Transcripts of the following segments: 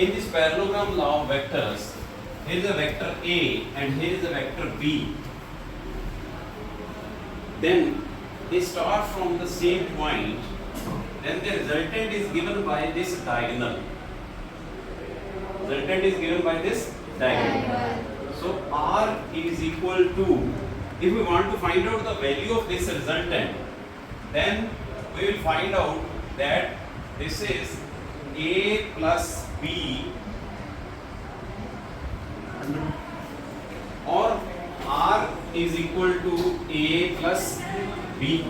In this parallelogram law of vectors, here is a vector A and here is a vector B. Then they start from the same point, then the resultant is given by this diagonal. Resultant is given by this diagonal. So R is equal to, if we want to find out the value of this resultant, then we will find out that this is A plus B hundred or R is equal to A plus B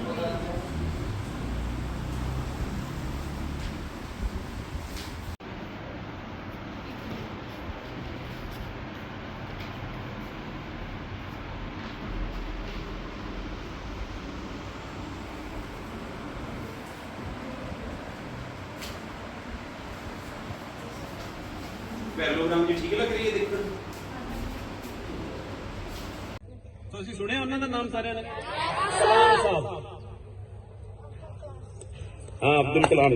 parallelogram ਜੀ ਠੀਕ ਲੱਗ ਰਹੀ ਹੈ ਦੇਖਣ? ਤੁਸੀਂ ਸੁਣਿਆ ਉਹਨਾਂ ਦਾ ਨਾਮ ਸਾਰਿਆਂ ਨੇ ਸਲਾਮ ਸਾਹਿਬ ਹਾਂ ਅਬਦੁਲ ਕਲਾਮ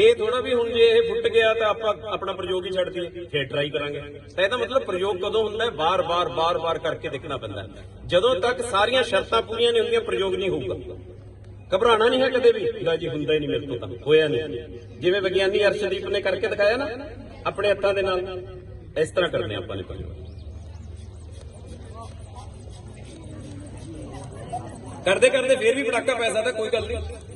ਇਹ ਥੋੜਾ ਵੀ ਹੁਣ ਜੇ ਇਹ ਫੁੱਟ ਗਿਆ ਤਾਂ ਆਪਾਂ ਆਪਣਾ ਪ੍ਰਯੋਗ ਹੀ ਛੱਡ ਦਈਏ, ਫੇਰ ਟਰਾਈ ਕਰਾਂਗੇ। ਤਾਂ ਇਹਦਾ ਮਤਲਬ ਪ੍ਰਯੋਗ ਕਦੋਂ ਹੁੰਦਾ ਹੈ? ਬਾਰ-ਬਾਰ ਬਾਰ-ਬਾਰ ਕਰਕੇ ਦੇਖਣਾ ਪੈਂਦਾ ਜਦੋਂ ਤੱਕ ਸਾਰੀਆਂ ਸ਼ਰਤਾਂ ਪੂਰੀਆਂ ਨਹੀਂ ਹੁੰਦੀਆਂ, ਪ੍ਰਯੋਗ ਨਹੀਂ ਹੋਊਗਾ। ਘਬਰਾਣਾ ਨਹੀਂ ਹੈ ਕਦੇ ਵੀ ਲੈ ਜੀ, ਹੁੰਦਾ ਹੀ ਨਹੀਂ ਮੇਰੇ ਤੋਂ ਤਾਂ, ਹੋਇਆ ਨਹੀਂ। ਜਿਵੇਂ ਵਿਗਿਆਨੀ ਅਰਸ਼ਦੀਪ ਨੇ ਕਰਕੇ ਦਿਖਾਇਆ ਨਾ, ਆਪਣੇ ਹੱਥਾਂ ਦੇ ਨਾਲ, ਇਸ ਤਰ੍ਹਾਂ ਕਰਨੇ ਆਪਾਂ ਨੇ ਪ੍ਰਯੋਗ। ਕਰਦੇ ਕਰਦੇ ਫੇਰ ਵੀ ਪਟਾਕਾ ਪੈ ਸਕਦਾ, ਕੋਈ ਗੱਲ ਨਹੀਂ।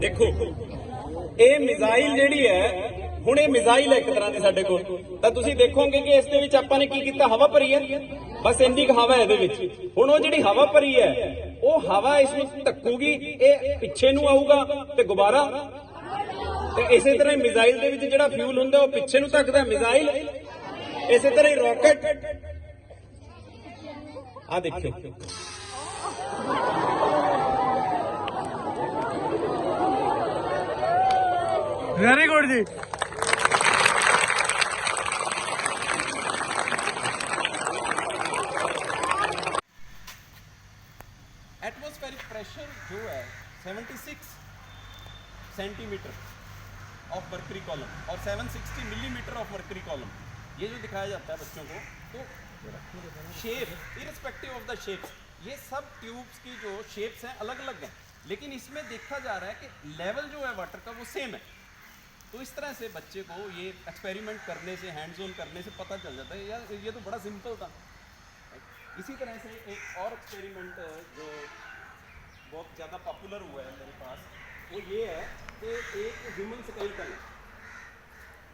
ਦੇਖੋ, ਇਹ ਮਿਜ਼ਾਈਲ ਜਿਹੜੀ ਹੈ, ਹੁਣ ਇਹ ਮਿਜ਼ਾਈਲ ਹੈ ਇੱਕ ਤਰ੍ਹਾਂ ਦੀ ਸਾਡੇ ਕੋਲ। ਤਾਂ ਤੁਸੀਂ ਦੇਖੋਗੇ ਕਿ ਇਸ ਦੇ ਵਿੱਚ ਆਪਾਂ ਨੇ ਕੀ ਕੀਤਾ? ਹਵਾ ਭਰੀ ਹੈ। ਬਸ ਇੰਨੀ ਕੁ ਹਵਾ ਇਹਦੇ ਵਿੱਚ। ਹੁਣ ਉਹ ਜਿਹੜੀ ਹਵਾ ਭਰੀ ਹੈ, ਉਹ ਹਵਾ ਇਸ ਨੂੰ ਧੱਕੂਗੀ, ਇਹ ਪਿੱਛੇ ਨੂੰ ਆਊਗਾ ਤੇ ਗੁਬਾਰਾ। ਤੇ ਇਸੇ ਤਰ੍ਹਾਂ ਹੀ ਮਿਜ਼ਾਈਲ ਦੇ ਵਿੱਚ ਜਿਹੜਾ ਫਿਊਲ ਹੁੰਦਾ, ਉਹ ਪਿੱਛੇ ਨੂੰ ਧੱਕਦਾ ਮਿਜ਼ਾਈਲ, ਇਸੇ ਤਰ੍ਹਾਂ ਹੀ ਰਾਕਟ आ देखियो। वेरी गुड जी। एटमोस्फेरिक प्रेशर जो है 76 सेंटीमीटर ऑफ़ मर्करी कॉलम और 760 मिलीमीटर ऑफ़ मर्करी कॉलम ये जो दिखाया जाता है बच्चों को तो shape irrespective of the shapes ये सब ट्यूब्स की जो शेप्स हैं अलग अलग हैं। लेकिन इसमें देखा जा रहा है कि लेवल जो है वाटर का वो सेम है। तो इस तरह से बच्चे को ये एक्सपेरिमेंट करने से हैंड्स ऑन करने से पता चल जाता है। यार ये तो बड़ा सिंपल था। इसी तरह से एक और एक्सपेरिमेंट जो बहुत ज़्यादा पॉपुलर हुआ है मेरे पास, वो ये है कि एक ह्यूमन स्केलेटन है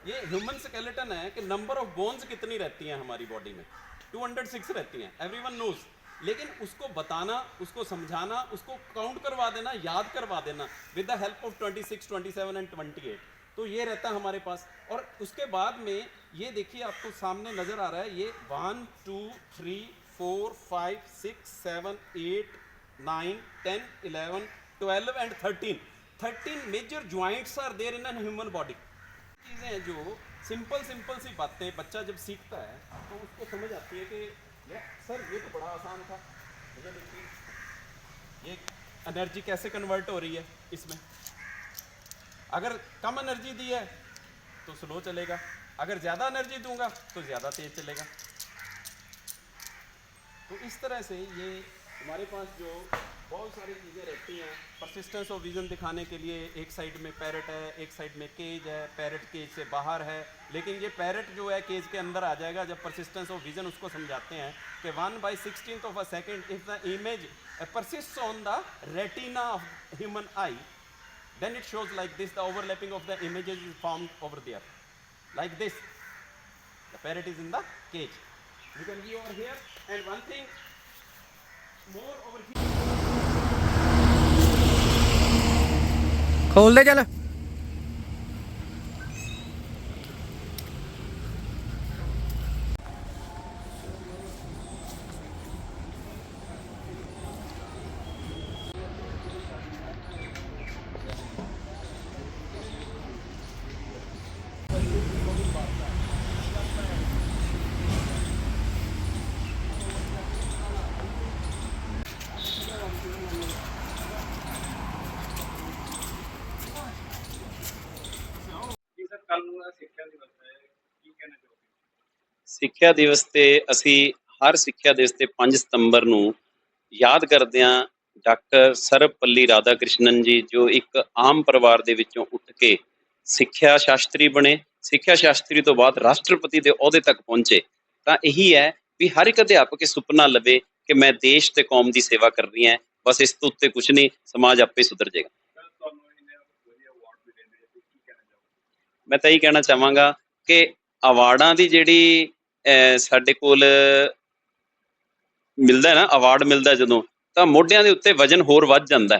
ये ह्यूमन स्केलेटन है कि नंबर ऑफ़ बोन्स कितनी रहती हैं हमारी बॉडी में? 206 रहती हैं एवरीवन नोज़ लेकिन उसको बताना, उसको समझाना, उसको काउंट करवा देना, याद करवा देना with the help of 26 27 and 28 तो ये रहता है हमारे पास। और उसके बाद में ये देखिए, आपको सामने नज़र आ रहा है, ये one two three four five six seven eight nine ten eleven twelve and thirteen thirteen major joints are there in an human body चीज़ें हैं जो सिंपल सिंपल सी बातें, बच्चा जब सीखता है तो उसको समझ आती है कि सर, ये तो बड़ा आसान था। ये एनर्जी कैसे कन्वर्ट हो रही है इसमें? अगर कम एनर्जी दी है तो स्लो चलेगा। अगर ज़्यादा एनर्जी दूँगा तो ज़्यादा तेज चलेगा। तो इस तरह से ये हमारे पास जो बहुत सारी चीज़ें रहती हैं। परसिस्टेंस ऑफ़ विजन दिखाने के लिए एक साइड में पैरट है, एक साइड में केज है पैरट केज से बाहर है। लेकिन ये पैरट जो है केज के अंदर आ जाएगा जब परसिस्टेंस ऑफ़ विजन उसको समझाते हैं कि one by sixteen of a second if the image persist on the retina of human eye then it shows like this the overlapping of the image is form over there. Like this the parrot is in the be over here. And one thing more over here ਖੋਲ ਦੇ ਚੱਲ। ਸਿੱਖਿਆ ਦਿਵਸ ਤੇ ਅਸੀਂ ਹਰ ਸਿੱਖਿਆ ਦਿਵਸ ਤੇ 5 ਸਤੰਬਰ ਨੂੰ ਯਾਦ ਕਰਦੇ ਹਾਂ ਡਾਕਟਰ ਸਰਵਪੱਲੀ ਰਾਧਾਕ੍ਰਿਸ਼ਨਨ ਜੀ, ਜੋ ਇੱਕ ਆਮ ਪਰਿਵਾਰ ਦੇ ਵਿੱਚੋਂ ਉੱਠ ਕੇ ਸਿੱਖਿਆ ਸ਼ਾਸਤਰੀ ਬਣੇ। ਸਿੱਖਿਆ ਸ਼ਾਸਤਰੀ ਤੋਂ ਬਾਅਦ ਰਾਸ਼ਟਰਪਤੀ ਦੇ ਅਹੁਦੇ ਤੱਕ ਪਹੁੰਚੇ। ਤਾਂ ਇਹੀ ਹੈ ਵੀ ਹਰ ਇੱਕ ਅਧਿਆਪਕ ਇਹ ਸੁਪਨਾ ਲਵੇ ਕਿ ਮੈਂ ਦੇਸ਼ ਤੇ ਕੌਮ ਦੀ ਸੇਵਾ ਕਰਨੀ ਹੈ। ਬਸ ਇਸ ਤੋਂ ਉੱਤੇ ਕੁਝ ਨਹੀਂ, ਸਮਾਜ ਆਪੇ ਸੁਧਰ ਜਾਏਗਾ ਸਰ ਤੁਹਾਨੂੰ ਇਹਨੇ ਵਧੀਆ ਅਵਾਰਡ ਵੀ ਦੇਣੇ ਤੇ ਕੀ ਕਹਿਣਾ ਚਾਹੋਗੇ ਮੈਂ ਤਾਂ ਇਹੀ ਕਹਿਣਾ ਚਾਹਾਂਗਾ ਕਿ ਅਵਾਰਡਾਂ ਦੀ ਜਿਹੜੀ ਸਾਡੇ ਕੋਲ ਮਿਲਦਾ ਨਾ, ਅਵਾਰਡ ਮਿਲਦਾ ਜਦੋਂ, ਤਾਂ ਮੋਢਿਆਂ ਦੇ ਉੱਤੇ ਵਜਨ ਹੋਰ ਵੱਧ ਜਾਂਦਾ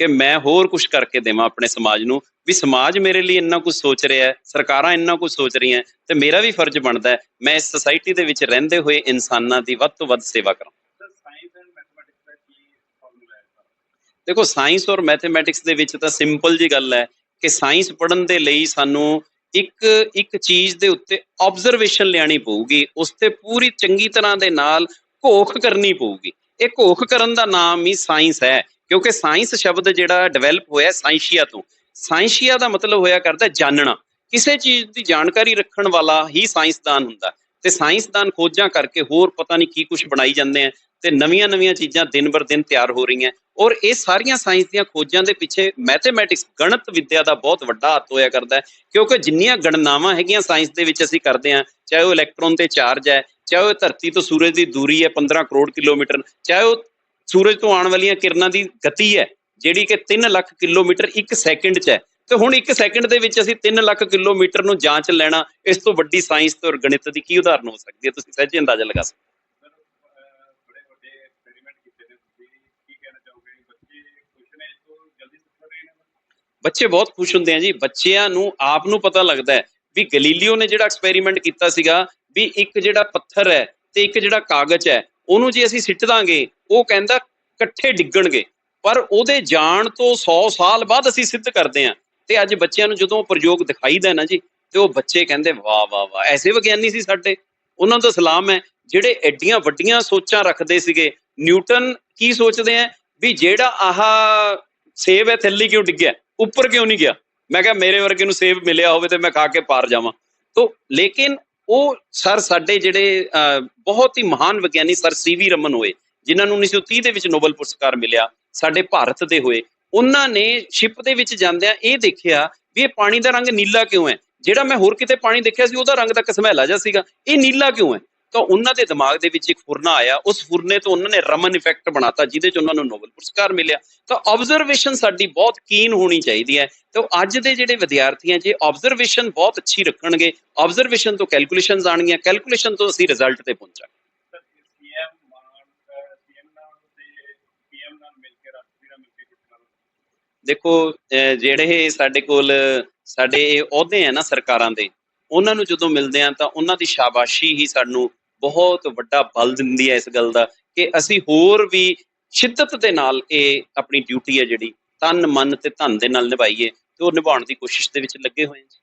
ਕਿ ਮੈਂ ਹੋਰ ਕੁਝ ਕਰਕੇ ਦੇਵਾਂ ਆਪਣੇ ਸਮਾਜ ਨੂੰ, ਵੀ ਸਮਾਜ ਮੇਰੇ ਲਈ ਇੰਨਾ ਕੁਝ ਸੋਚ ਰਿਹਾ ਹੈ, ਸਰਕਾਰਾਂ ਇੰਨਾ ਕੁਝ ਸੋਚ ਰਹੀਆਂ ਤੇ ਮੇਰਾ ਵੀ ਫਰਜ਼ ਬਣਦਾ ਹੈ, ਮੈਂ ਇਸ ਸੋਸਾਇਟੀ ਦੇ ਵਿੱਚ ਰਹਿੰਦੇ ਹੋਏ ਇਨਸਾਨਾਂ ਦੀ ਵੱਧ ਤੋਂ ਵੱਧ ਸੇਵਾ ਕਰਾਂ। ਦੇਖੋ ਸਾਇੰਸ ਔਰ ਮੈਥਮੈਟਿਕਸ ਦੇ ਵਿੱਚ ਤਾਂ ਸਿੰਪਲ ਜੀ ਗੱਲ ਹੈ ਕਿ ਸਾਇੰਸ ਪੜ੍ਹਨ ਦੇ ਲਈ ਸਾਨੂੰ ਇੱਕ ਇੱਕ ਚੀਜ਼ ਦੇ ਉੱਤੇ ਆਬਜ਼ਰਵੇਸ਼ਨ ਲਿਆਣੀ ਪਊਗੀ, ਉਸ ਤੇ ਪੂਰੀ ਚੰਗੀ ਤਰ੍ਹਾਂ ਦੇ ਨਾਲ ਘੋਖ ਕਰਨੀ ਪਊਗੀ। ਇਹ ਘੋਖ ਕਰਨ ਦਾ ਨਾਮ ਹੀ ਸਾਇੰਸ ਹੈ, ਕਿਉਂਕਿ ਸਾਇੰਸ ਸ਼ਬਦ ਜਿਹੜਾ ਡਿਵੈਲਪ ਹੋਇਆ ਸਾਇੰਸ਼ੀਆ ਤੋਂ। ਸਾਇੰਸ਼ੀਆ ਦਾ ਮਤਲਬ ਹੋਇਆ ਕਰਦਾ ਜਾਣਨਾ ਕਿਸੇ ਚੀਜ਼ ਦੀ ਜਾਣਕਾਰੀ ਰੱਖਣ ਵਾਲਾ ਹੀ ਸਾਇੰਸਦਾਨ ਹੁੰਦਾ ਤੇ ਸਾਇੰਸਦਾਨ ਖੋਜਾਂ ਕਰਕੇ ਹੋਰ ਪਤਾ ਨਹੀਂ ਕੀ ਕੁਝ ਬਣਾਈ ਜਾਂਦੇ ਆ। ਤੇ ਨਵੀਆਂ-ਨਵੀਆਂ ਚੀਜ਼ਾਂ ਦਿਨ ਬਰ ਦਿਨ ਤਿਆਰ ਹੋ ਰਹੀਆਂ। ਔਰ ਇਹ ਸਾਰੀਆਂ ਸਾਇੰਸ ਦੀਆਂ ਖੋਜਾਂ ਦੇ ਪਿੱਛੇ ਮੈਥਮੈਟਿਕਸ, ਗਣਿਤ ਵਿੱਦਿਆ ਦਾ ਬਹੁਤ ਵੱਡਾ ਹੱਥ ਹੋਇਆ ਕਰਦਾ ਹੈ। ਕਿਉਂਕਿ ਜਿੰਨੀਆਂ ਗਣਨਾਵਾਂ ਹੈਗੀਆਂ ਸਾਇੰਸ ਦੇ ਵਿੱਚ ਅਸੀਂ ਕਰਦੇ ਹਾਂ, ਚਾਹੇ ਉਹ ਇਲੈਕਟ੍ਰੋਨ ਤੇ ਚਾਰਜ ਹੈ, ਚਾਹੇ ਉਹ ਧਰਤੀ ਤੋਂ ਸੂਰਜ ਦੀ ਦੂਰੀ ਹੈ 15 ਕਰੋੜ ਕਿਲੋਮੀਟਰ, ਚਾਹੇ ਉਹ ਸੂਰਜ ਤੋਂ ਆਉਣ ਵਾਲੀਆਂ ਕਿਰਨਾਂ ਦੀ ਗਤੀ ਹੈ, ਜਿਹੜੀ ਕਿ 3 ਲੱਖ ਕਿਲੋਮੀਟਰ ਇੱਕ ਸੈਕਿੰਡ 'ਚ ਹੈ। ਤੇ ਹੁਣ ਇੱਕ ਸੈਕਿੰਡ ਦੇ ਵਿੱਚ ਅਸੀਂ 3 ਲੱਖ ਕਿਲੋਮੀਟਰ ਨੂੰ ਜਾਂਚ ਲੈਣਾ, ਇਸ ਤੋਂ ਵੱਡੀ ਸਾਇੰਸ ਤੇ ਔਰ ਗਣਿਤ ਦੀ ਕੀ ਉਦਾਹਰਨ ਹੋ ਸਕਦੀ ਹੈ? ਤੁਸੀਂ ਸਹਿਜੇ ਅੰਦਾਜ਼ਾ ਲਗਾ ਸਕਦੇ ਹੋ। ਸਰ ਬੜੇ ਵੱਡੇ ਐਕਸਪੈਰੀਮੈਂਟ ਕੀਤੇ ਨੇ ਤੁਸੀਂ ਕੀ ਕਹਿਣਾ ਚਾਹੋਗੇ ਬੱਚੇ ਖੁਸ਼ ਨੇ ਇਸ ਤੋਂ ਜਲਦੀ ਸਿੱਖ ਰਹੇ ਨੇ ਬੱਚੇ ਬਹੁਤ ਖੁਸ਼ ਹੁੰਦੇ ਆ ਜੀ। ਬੱਚਿਆਂ ਨੂੰ, ਆਪ ਨੂੰ ਪਤਾ ਲੱਗਦਾ ਹੈ ਵੀ ਗਲੀਲੀਓ ਨੇ ਜਿਹੜਾ ਐਕਸਪੈਰੀਮੈਂਟ ਕੀਤਾ ਸੀਗਾ ਵੀ ਇੱਕ ਜਿਹੜਾ ਪੱਥਰ ਹੈ ਤੇ ਇੱਕ ਜਿਹੜਾ ਕਾਗਜ਼ ਹੈ, ਉਹਨੂੰ ਜੇ ਅਸੀਂ ਸਿੱਟ ਦਾਂਗੇ, ਉਹ ਕਹਿੰਦਾ ਇਕੱਠੇ ਡਿੱਗਣਗੇ। ਪਰ ਉਹਦੇ ਜਾਣ ਤੋਂ 100 ਸਾਲ ਬਾਅਦ ਅਸੀਂ ਸਿੱਧ ਕਰਦੇ ਹਾਂ। ਤੇ ਅੱਜ ਬੱਚਿਆਂ ਨੂੰ ਜਦੋਂ ਉਹ ਪ੍ਰਯੋਗ ਦਿਖਾਈਦਾ ਨਾ ਜੀ, ਤੇ ਉਹ ਬੱਚੇ ਕਹਿੰਦੇ, ਵਾਹ ਵਾਹ ਵਾਹ, ਐਸੇ ਵਿਗਿਆਨੀ ਸੀ ਸਾਡੇ। ਉਹਨਾਂ ਦਾ ਸਲਾਮ ਹੈ, ਜਿਹੜੇ ਐਡੀਆਂ ਵੱਡੀਆਂ ਸੋਚਾਂ ਰੱਖਦੇ ਸੀਗੇ। ਨਿਊਟਨ ਕੀ ਸੋਚਦੇ ਆ ਵੀ ਜਿਹੜਾ ਆਹ ਸੇਬ ਹੈ, ਥੱਲੇ ਕਿਉਂ ਡਿੱਗਿਆ? ਉੱਪਰ ਕਿਉਂ ਨਹੀਂ ਗਿਆ? ਮੈਂ ਕਿਹਾ ਮੇਰੇ ਵਰਗੇ ਨੂੰ ਸੇਬ ਮਿਲਿਆ ਹੋਵੇ ਤੇ ਮੈਂ ਖਾ ਕੇ ਪਾਰ ਜਾਵਾਂ। ਤੋ ਲੇਕਿਨ ਉਹ ਸਰ ਸਾਡੇ ਜਿਹੜੇ ਬਹੁਤ ਹੀ ਮਹਾਨ ਵਿਗਿਆਨੀ ਸਰ ਸੀਵੀ ਰਮਨ ਹੋਏ, ਜਿਨ੍ਹਾਂ ਨੂੰ 1930 ਦੇ ਵਿੱਚ ਨੋਬਲ ਪੁਰਸਕਾਰ ਮਿਲਿਆ, ਸਾਡੇ ਭਾਰਤ ਦੇ ਹੋਏ, ਉਹਨਾਂ ਨੇ ਸ਼ਿਪ ਦੇ ਵਿੱਚ ਜਾਂਦਿਆਂ ਇਹ ਦੇਖਿਆ ਵੀ ਇਹ ਪਾਣੀ ਦਾ ਰੰਗ ਨੀਲਾ ਕਿਉਂ ਹੈ? ਜਿਹੜਾ ਮੈਂ ਹੋਰ ਕਿਤੇ ਪਾਣੀ ਦੇਖਿਆ ਸੀ, ਉਹਦਾ ਰੰਗ ਤਾਂ ਕਸਮੈਲਾ ਜਿਹਾ ਸੀਗਾ। ਇਹ ਨੀਲਾ ਕਿਉਂ ਹੈ? ਤਾਂ ਉਹਨਾਂ ਦੇ ਦਿਮਾਗ ਦੇ ਵਿੱਚ ਇੱਕ ਫੁਰਨਾ ਆਇਆ। ਉਸ ਫੁਰਨੇ ਤੋਂ ਉਹਨਾਂ ਨੇ ਰਮਨ ਇਫੈਕਟ ਬਣਾਤਾ ਜਿਹਦੇ ਚ ਉਹਨਾਂ ਨੂੰ ਨੋਬਲ ਪੁਰਸਕਾਰ ਮਿਲਿਆ। ਤਾਂ ਆਬਜ਼ਰਵੇਸ਼ਨ ਸਾਡੀ ਬਹੁਤ ਕੀਨ ਹੋਣੀ ਚਾਹੀਦੀ ਹੈ। ਤੇ ਅੱਜ ਦੇ ਜਿਹੜੇ ਵਿਦਿਆਰਥੀ ਹੈ ਜੇ ਆਬਜ਼ਰਵੇਸ਼ਨ ਬਹੁਤ ਅੱਛੀ ਰੱਖਣਗੇ ਆਬਜ਼ਰਵੇਸ਼ਨ ਤੋਂ ਕੈਲਕੂਲੇਸ਼ਨਸ ਆਣਗੀਆਂ ਕੈਲਕੂਲੇਸ਼ਨ ਤੋਂ ਅਸੀਂ ਰਿਜ਼ਲਟ ਤੇ ਪਹੁੰਚਾਂਗੇ। ਦੇਖੋ ਜਿਹੜੇ ਸਾਡੇ ਕੋਲ ਸਾਡੇ ਇਹ ਅਹੁਦੇ ਆ ਨਾ ਸਰਕਾਰਾਂ ਦੇ ਉਹਨਾਂ ਨੂੰ ਜਦੋਂ ਮਿਲਦੇ ਆ ਤਾਂ ਉਹਨਾਂ ਦੀ ਸ਼ਾਬਾਸ਼ੀ ਹੀ ਸਾਨੂੰ ਬਹੁਤ ਵੱਡਾ ਬਲ ਦਿੰਦੀ ਹੈ ਇਸ ਗੱਲ ਦਾ ਕਿ ਅਸੀਂ ਹੋਰ ਵੀ ਸ਼ਿੱਦਤ ਦੇ ਨਾਲ ਇਹ ਆਪਣੀ ਡਿਊਟੀ ਹੈ ਜਿਹੜੀ, ਤਨ, ਮਨ ਤੇ ਧਨ ਦੇ ਨਾਲ ਨਿਭਾਈਏ ਤੇ ਉਹ ਨਿਭਾਉਣ ਦੀ ਕੋਸ਼ਿਸ਼ ਦੇ ਵਿੱਚ ਲੱਗੇ ਹੋਏ ਹਾਂ